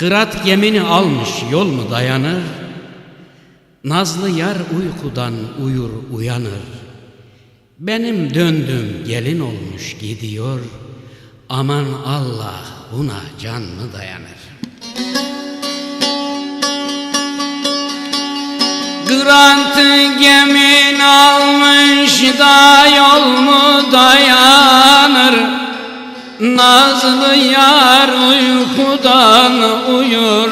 Kırat gemini almış yol mu dayanır? Nazlı yar uykudan uyur uyanır. Benim döndüm gelin olmuş gidiyor. Aman Allah buna can mı dayanır? Grantı gemin almış da yol mu dayanır? Nazlı yar uykudan uyur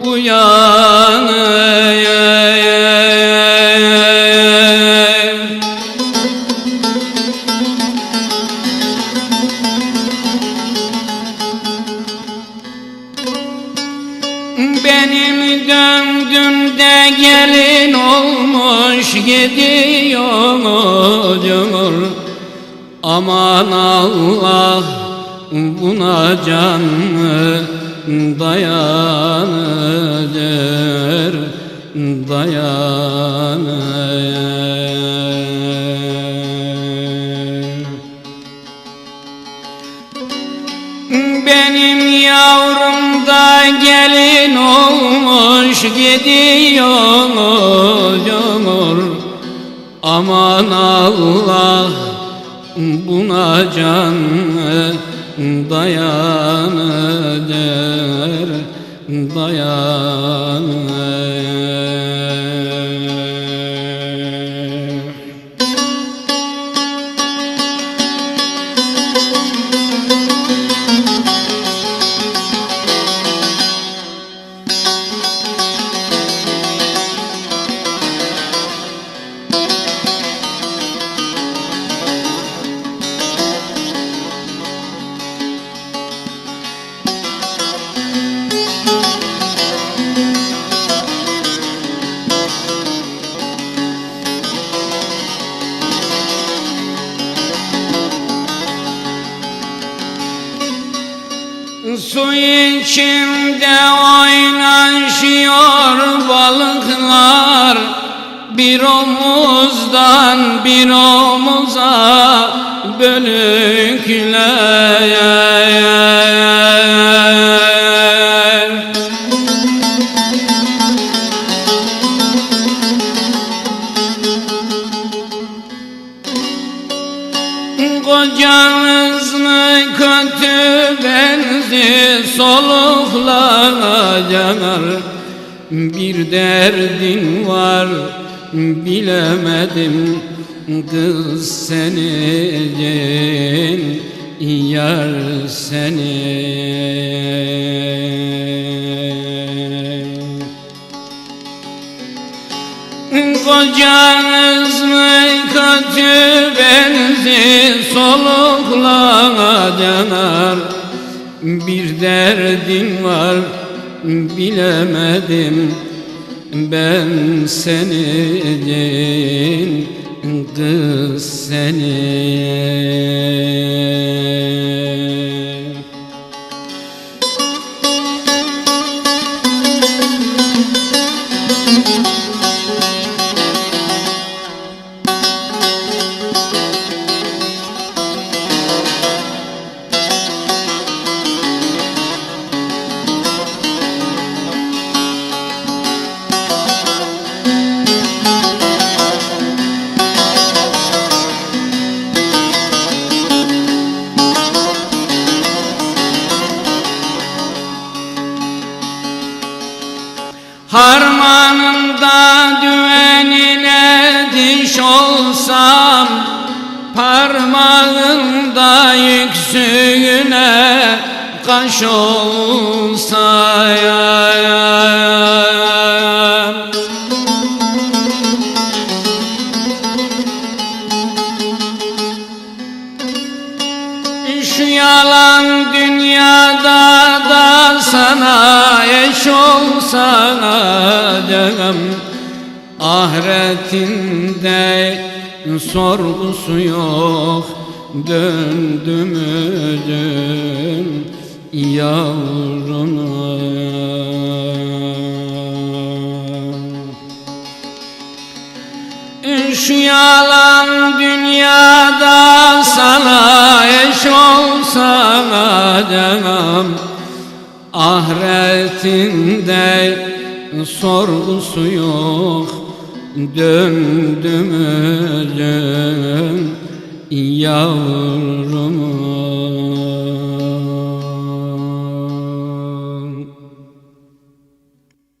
uyanır. Benim döndüm de gelin olmuş gidiyor Aman Allah buna can dayanır dayanır. Benim yavrum da gelin olmuş gidiyor Aman Allah buna can dayanır dayanır Su içinde oynaşıyor balıklar. Bir omuzdan bir omuza bölükler Kocanız mı kötü benzi soluklanacak Bir derdin var bilemedim. Kız senin yar senin Kocanız mı kötü benzi soluklanacak Bir derdin var bilemedim. Ben senin kız senin Harmanında düvenine diş olsam Parmağında yüksüğüne kaş olsa Şu sana eş olsana canım Ahiretinde sorgusu yok. Döndümüzün yavruna Şu yalan dünyada sana eş olsana canım Ahiretinde sorgusu yok Döndüm özüm yavrum